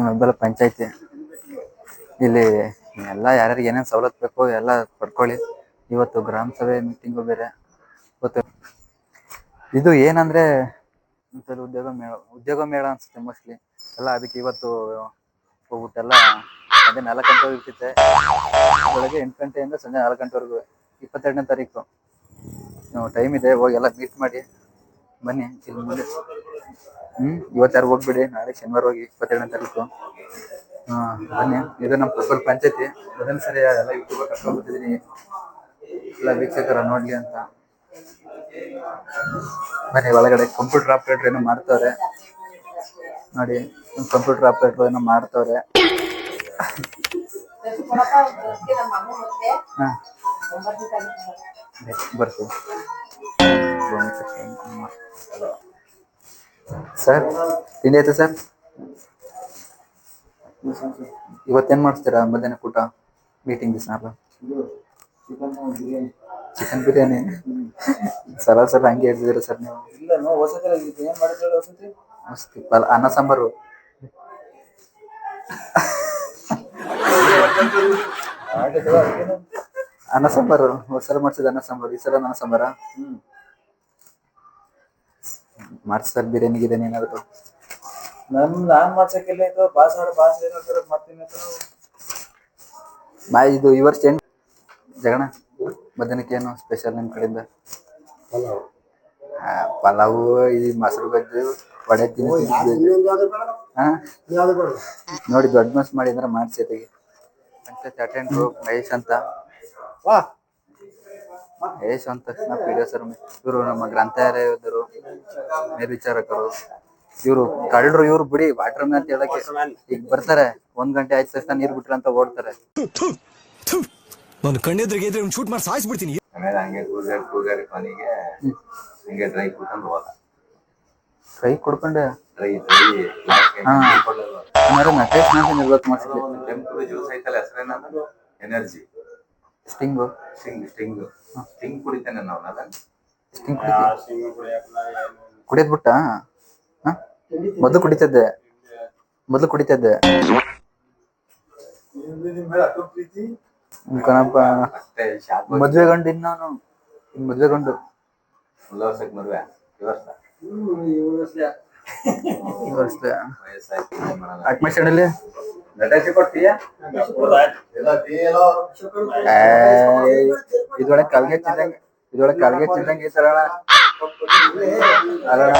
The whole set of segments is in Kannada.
ನಿಮ್ಮೆಬ್ಬರ ಪಂಚಾಯ್ತಿ. ಇಲ್ಲಿ ಎಲ್ಲ ಯಾರ್ಯಾರಿಗೆ ಏನೇನು ಸವಲತ್ತು ಬೇಕೋ ಎಲ್ಲ ಪಡ್ಕೊಳ್ಳಿ. ಇವತ್ತು ಗ್ರಾಮ ಸಭೆ ಮೀಟಿಂಗು ಬೇರೆ. ಇವತ್ತು ಇದು ಏನಂದ್ರೆ ಉದ್ಯೋಗ ಮೇಳ ಉದ್ಯೋಗ ಮೇಳ ಅನ್ಸುತ್ತೆ ಮೋಸ್ಟ್ಲಿ ಎಲ್ಲ ಅದಕ್ಕೆ ಇವತ್ತು ಹೋಗ್ಬಿಟ್ಟೆಲ್ಲ ಸಂಜೆ ನಾಲ್ಕು ಗಂಟೆವರೆಗೂ ಇರ್ತೈತೆ ಬೆಳಗ್ಗೆ ಎಂಟು ಗಂಟೆಯಿಂದ ಸಂಜೆ ನಾಲ್ಕು ಗಂಟೆವರೆಗೂ ಇಪ್ಪತ್ತೆರಡನೇ ತಾರೀಕು. ಟೈಮ್ ಇದೆ, ಹೋಗಿ ಎಲ್ಲ ಮೀಟ್ ಮಾಡಿ. ಬನ್ನಿ ಇಲ್ಲಿ ಮುಂದೆ. ಹ್ಮ್ ಇವತ್ತಾರು ಹೋಗ್ಬಿಡಿ ನಾಳೆ ಶನಿವಾರ ಹೋಗಿ ಇಪ್ಪತ್ತೆರಡನೇ ತಾರೀಕು. ಹಾ ಬನ್ನಿ ಇದು ನಮ್ಮ ಕೊಪ್ಪಲ್ ಪಂಚಾಯತಿ. ಮೊದಲ ಸರಿ ಎಲ್ಲ ಯೂಟ್ಯೂಬ್ ಕರ್ಕೊಂಡ್ಬಿಟ್ಟಿದೀನಿ ಎಲ್ಲ ವೀಕ್ಷಕರ ನೋಡ್ಲಿ ಅಂತ. ಬನ್ನಿ ಒಳಗಡೆ ಕಂಪ್ಯೂಟರ್ ಆಪರೇಟರ್ ಏನೋ ಮಾಡ್ತವ್ರೆ. ನೋಡಿ ಕಂಪ್ಯೂಟರ್ ಆಪರೇಟರ್ ಏನೋ ಮಾಡ್ತವ್ರೆ. ಹಾ ಬರ್ತೀವಿ. ಸರ್ ತಿಂಡಿ ಆಯ್ತಾ ಸರ್ ಇವತ್ತೇನ್ ಮಾಡಿಸ್ತೀರಾ ಮಧ್ಯಾಹ್ನ ಕೂಟ ಮೀಟಿಂಗ್ ದಿವಸ ಚಿಕನ್ ಬಿರಿಯಾನಿ. ಸಲ ಸಲ ಹಂಗೆ ಹೇಳ್ತಿದ್ದೀರಾ ಸರ್ ನೀವು. ಮಸ್ತ್. ಪಲ್- ಅನ್ನ ಸಾಂಬಾರು. ಅನ್ನ ಸಾಂಬಾರು. ಸಲ ಮಾಡ್ಸಿದ ಅನ್ನ ಸಾಂಬಾರು. ಈ ಸಲ ಅನ್ನ ಸಾಂಬಾರ? ಹ್ಮ್. ಮಾಡ್ಸ್ತಾರೆ ಬಿರಿಯಾನಿ ಗಿರಿಯಾನಿ ಏನಾದ್ರು? ನಮ್ ನಾನ್ ಮಾಡ್ಸಕ್ಕಿಲ್ಲ ಇದು. ಬಾಸ್ ಆಡ ಬಾಸ್ ಏನಾದ್ರು ಮಾಡ್ತೀನಿ ಅಂತ ಬಾ ಇದು ಈ ವರ್ಷ ಏನ್ ಜಗಣ ಮಧ್ಯಾಹ್ನಕ್ಕೆ ಏನು ಸ್ಪೆಷಲ್ ನಿಮ್ ಕಡೆಯಿಂದ? ಆ, ಪಲಾವು ಈ ಮೊಸರು ಬಜ್ಜಿ ವಡೆ ತಿನ್ನಿ ಹಾ? ನೋಡಿ ದೊಡ್ಡ ಮಸ್ ಮಾಡಿ ಅಂದ್ರೆ ಮಾಡ್ಸಿ ಪಂಚಾಯತ್ ಅಟೆಂಡ್ರು ಮಹೇಶ್ ಅಂತ. ಮಹೇಶ್ ಅಂತ ತಕ್ಷಣ ಪಿ ಡಿ ಸರ್ ಇವರು ನಮ್ಮ ಗ್ರಂಥಾಲಯದರು ಮೇಲ್ವಿಚಾರಕರು. ಇವರು ಕಳ್ಳರು ಇವ್ರು ಬಿಡಿ ವಾಟರ್ ಮ್ಯಾನ್ ಅಂತ ಹೇಳಕ್ಕೆ ಈಗ ಬರ್ತಾರೆ. ಒಂದ್ ಗಂಟೆ ಆಯ್ತು ತಕ್ಷಣ ನೀರ್ ಬಿಟ್ರ ಅಂತ ಓಡ್ತಾರೆ. ನಾನು ಕಣ್ಣೆದ್ರಿಗೆ ಒಂದು ಶೂಟ್ ಮಾಡಿ ಸಾಯಿಸ್ಬಿಡ್ತೀನಿ. ಆಮೇಲೆ ಹಂಗೆ ಕೂಗಾಡಿ ಕೂಗಾಡಿ ಕೊನೆಗೆ ಹಂಗೆ ಡ್ರೈ ಹೋದ. ಕೈ ಕೊಡ್ಕೊಂಡೆ? ಡ್ರೈ ಹಾ. ನಟೇಶ್ ಜ್ಯೂಸ್ ಐತಲ್ಲ energy sting sting sting sting ಕುಡಿತಾನೆ ನಾವು ನಾನು ಸ್ಟಿಂಗ್ ಕುಡಿತಿ ಕುಡಿಯೋದ್ ಬಿಟ್ಟ? ಮೊದಲು ಮೊದ್ಲು ಕುಡಿತಿದ್ದೆ. ಮೊದ್ಲು ಕುಡಿತಿದ್ದೆ. ಕಣಪ್ಪ. ಮದ್ವೆ ಗಂಡು ಇನ್ನು ನಾನು ಇನ್ ಮದ್ವೆ ಗಂಡು. ಉಲ್ಲಾಸಕ್ಕೆ ಮದ್ವೆ ಈ ವರ್ಷ? ಈ ವರ್ಷ. ವಯಸ್ಸಾಯ್ತು ಏನ್ ಮಾಡಲ್ಲ ಅಲ್ಲಿ? ನಟೇಶ್ ಕೊಡ್ತೀಯ? ಇದ್ರೊಳಗೆ ಕಲ್ಗೆ ಚಿಂದಂಗೆ ಇದ್ರೊಳಗೆ ಕಲ್ಗೆ ಚಿಂದಂಗ ಐತಲ್ಲ ಅಲ್ಲಣ್ಣ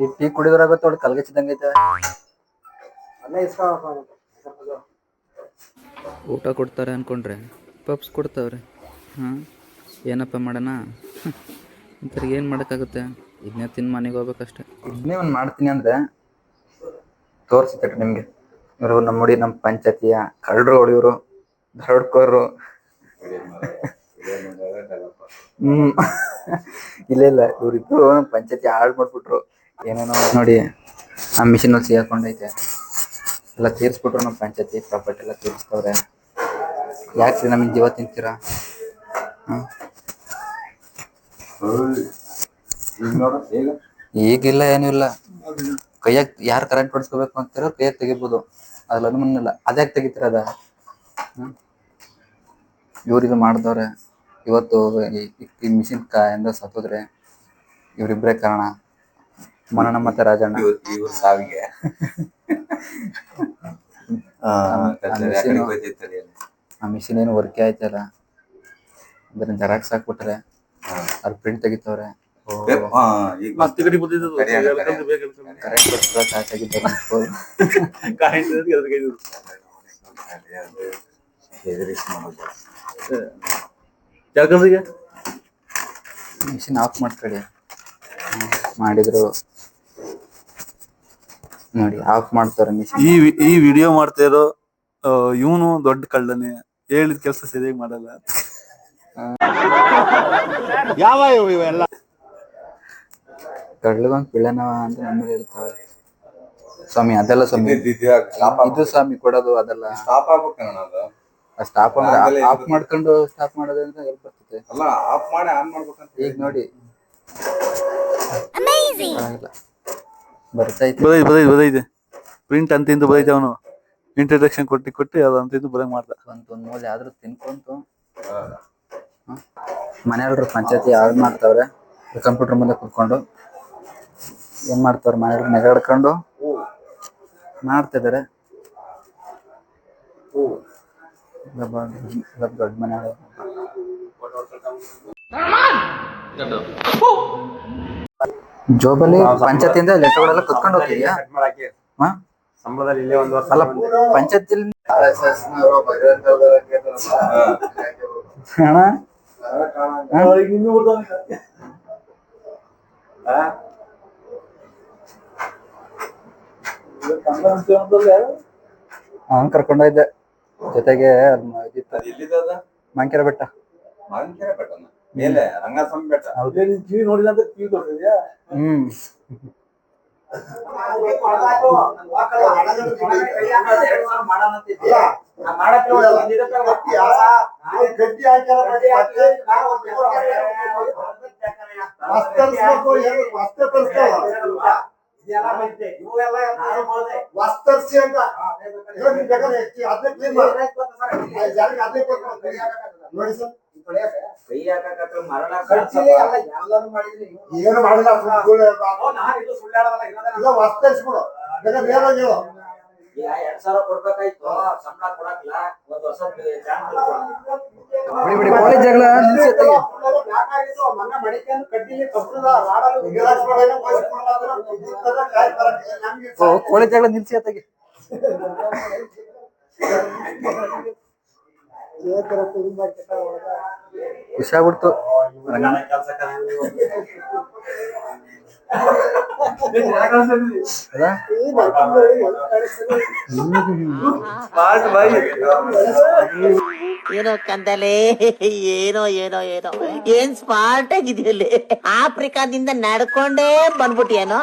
ಈ ಟೀ ಕುಡಿದ್ರಾಗತ್ತ ಒಳಗೆ ಕಲ್ಗೆ ಚಿಂದಂಗೆ ಐತೆ. ಊಟ ಕೊಡ್ತಾರೆ ಅನ್ಕೊಂಡ್ರೆ ಪಪ್ಸ್ ಕೊಡ್ತಾವ್ರೆ. ಹಾಂ ಏನಪ್ಪ ಮಾಡೋಣ? ಏನ್ ಏನು ಮಾಡೋಕ್ಕಾಗುತ್ತೆ? ಇದನ್ನೇ ತಿನ್ ಮನೆಗೆ ಹೋಗ್ಬೇಕಷ್ಟೇ. ಇದನ್ನೇ ಒಂದು ಮಾಡ್ತೀನಿ ಅಂದರೆ ತೋರಿಸ್ತಾರೆ ನಿಮಗೆ. ಇವರು ನಮ್ಮ ನೋಡಿ ನಮ್ಮ ಪಂಚಾಯತಿಯ ಕಳ್ಳರು ಹೊಡಿಯೋರು ದರೋಡ್ಕೋರು ಹ್ಮ್. ಇಲ್ಲ ಇಲ್ಲ. ಇವ್ರಿಬ್ರು ಪಂಚಾಯತಿ ಹಾಳು ಮಾಡ್ಬಿಟ್ರು. ಏನೇನೋ ನೋಡಿ ಆ ಮಿಷಿನ್ ಅಲ್ಲಿ ಸಿಗಾಕೊಂಡೈತೆ ಎಲ್ಲ ತೀರ್ಸ್ಬಿಟ್ರು ನಮ್ಮ ಪಂಚಾಯತಿ ಪ್ರಾಪರ್ಟಿ ಎಲ್ಲ ತೀರ್ಸ್ತವ್ರೆ ಯಾಕೆ ನಮಗೆ ಜೀವ ತಿಂತೀರಾ? ಈಗಿಲ್ಲ ಏನೂ ಇಲ್ಲ. ಕೈಯಾಗ ಯಾರು ಕರೆಂಟ್ ಹೊಡ್ಸ್ಕೋಬೇಕು ಅಂತಿರೋ ಕೈಯಾಗ ತೆಗಿಬೋದು. ಅದ್ರಲ್ಲಿ ಅನುಮಾನ ಇಲ್ಲ. ಅದ್ಯಾಕೆ ತೆಗಿತೀರ ಅದ? ಹ್ಮ್? ಇವ್ರು ಇದು ಮಾಡಿದವ್ರೆ ಇವತ್ತು ಈ- ಮಿಷಿನ್ ಕಾಯಿಂದ ಸತ್ತೋದ್ರೆ ಇವರಿಬ್ಬರೇ ಕಾರಣ. ಮನನ ಮತ್ತೆ ರಾಜಣ್ಣ. ಇವ್ರ ಸಾವಿಗೆ. ಆ ಮಿಷಿನು ಹೋಯ್ತಿರ್ತಾರೆ ಆ ಮಿಷಿನ್ ಏನು ವರ್ಕೇ ಆಯ್ತಲ್ಲ? ಅದನ್ನ ಜೆರಾಕ್ಸ್ ಹಾಕ್ಬಿಟ್ರೆ ಅವ್ರ ಪ್ರಿಂಟ್ ತೆಗಿತವ್ರೆ. ಈಗ ಬಂದಿದ್ದು. ಕರೆಂಟ್ ಮಿಷಿನ್ ಆಫ್ ಮಾಡ್ಕೊಳ್ಳಿ ಮಾಡಿದ್ರು. ನೋಡಿ ಆಫ್ ಮಾಡ್ತಾರೆ ಮಿಷಿನ್. ಈ ಈ ವಿಡಿಯೋ ಮಾಡ್ತಾ ಇರೋ ಇವನು ದೊಡ್ಡ ಕಳ್ಳನೆ ಹೇಳಿದ ಕೆಲಸ ಸರಿಯಾಗಿ ಮಾಡಲ್ಲ ಕಳ್ಳಿಗೊಂದ್ ಪಿಳ್ಳನವ ಅಂತ ನಮ್ಮಲ್ಲಿ ಇರ್ತಾವೆ ಸ್ವಾಮಿ ಅದೆಲ್ಲ ಸ್ವಾಮಿ. ಸ್ಟಾಪ್ ಇದು ಸ್ವಾಮಿ ಕೊಡೋದು ಅದೆಲ್ಲ. ಸ್ಟಾಪ್ ಆಗ್ಬೇಕಣ್ಣ ಅದು. ಸ್ಟಾಪ್ ಅಂದ್ರೆ ಆಫ್ ಇದು- ಮಾಡ್ಕೊಂಡು ಸ್ಟಾಪ್ ಮಾಡೋದು ಅಂತ ಹೆಲ್ಪ್ ಬರ್ತದೆ. ಅಲ್ಲ ಆಫ್ ಮಾಡಿ ಆನ್ ಮಾಡ್ಬೇಕಂತ ಈಗ ನೋಡಿ. ಪರವಾಗಿಲ್ಲ ಬರ್ತೈತಿ. ಬದೈತೆ ಬದೈತೆ ಬದೈತೆ. ಪ್ರಿಂಟ್ ಅಂತ ಇಂದು ಬದೈತೆ ಅವನು. ಇಂಟ್ರಡಕ್ಷನ್ ಕೊಟ್ಟು ಕೊಟ್ಟು ಅದು ಅಂತಿಂದು ಬರಂಗ್ ಮಾಡ್ದ. ಒಂದ್ ಒಂದ್ ಮೂಲೆ ಆದ್ರೂ ತಿನ್ಕೊಂತು. ಮನೆಯವ್ರು ಪಂಚಾಯತಿ ಹಾಳು ಮಾಡ್ತಾವ್ರೆ. ಕಂಪ್ಯೂಟರ್ ಮುಂದೆ ಕುತ್ಕೊಂಡು. ಏನ್ ಮಾಡ್ತಾವ್ರೆ ಮನೆಯವ್ರು ನೆಗಾಡ್ಕೊಂಡು ಮಾಡ್ತಿದಾರೆ. ದೊಡ್ಡ ಮನೆ ಜೋಬಲ್ಲಿ ಪಂಚಾಯತಿಯಿಂದ ಲೆಟರ್ಗಳೆಲ್ಲ ಕುತ್ಕೊಂಡು ಹೋಗ್ತಿದ್ಯಾ? ಪಂಚಾಯತಿ ಸಂಬಳದಲ್ಲಿ ಇಲ್ಲೇ ಒಂದು ವರ್ಷ ಅಲ್ಲ ಪಂಚಾಯತಿಲಿ ಹಣ? ಅವನ್ ಕರ್ಕೊಂಡೋಗಿದ್ದೆ ಜೊತೆಗೆ ಮಂಕೆರ ಬೆಟ್ಟ ಮಾವಿನಕೆರೆ ಬೆಟ್ಟನ ಮೇಲೆ ರಂಗಸ್ವಾಮಿ ಬೆಟ್ಟ. ಕಿವಿ ನೋಡಿಲ್ಲ ಅಂತ ಕಿವಿ ಹ್ಮ್. ವಸ್ತರ್ಸಿ ಅಂತ. ನೋಡಿ ಸರ್. ಏನು ಮಾಡಿಲ್ಲ ಸುಳ್ಳು ಇಲ್ಲ ವಸ್ತರಿಸ್ಬಿಡು. ಬೇಕಾದ್ರೆ ಬೇರೆ ಹೇಳು. ಬಿಡಿ ಬಿಡಿ ಕೋಳಿ ಜಗಳ ನಿಲ್ಸಿ ಅತ್ತಗೆ. ಗಿಲಾಸ್ ಕಡ್ಡಿಲಿ ವಹಿಸ್ಕೊಳ್ಳೋಣ ರಾಡಲು ಇದ್ದಿದ್ದನ್ನ ಕಾಯ್ ಬರಕ್ಕೆ ನಮ್ಗೆ ಓ ಕೋಳಿ ಜಗಳ ನಿಲ್ಸಿ ಅತ್ತಗೆ ಖುಷಿ ಆಗ್ಬಿಡ್ತು ಏನೋ ಕಂದಲೆ ಏನೋ ಏನೋ ಏನೋ. ಏನ್ ಸ್ಮಾರ್ಟ್ ಆಗಿದೆಯಲ್ಲಿ. ಆಫ್ರಿಕಾದಿಂದ ನಡ್ಕೊಂಡೇ ಬಂದ್ಬಿಟ್ಟಿಯೇನೋ.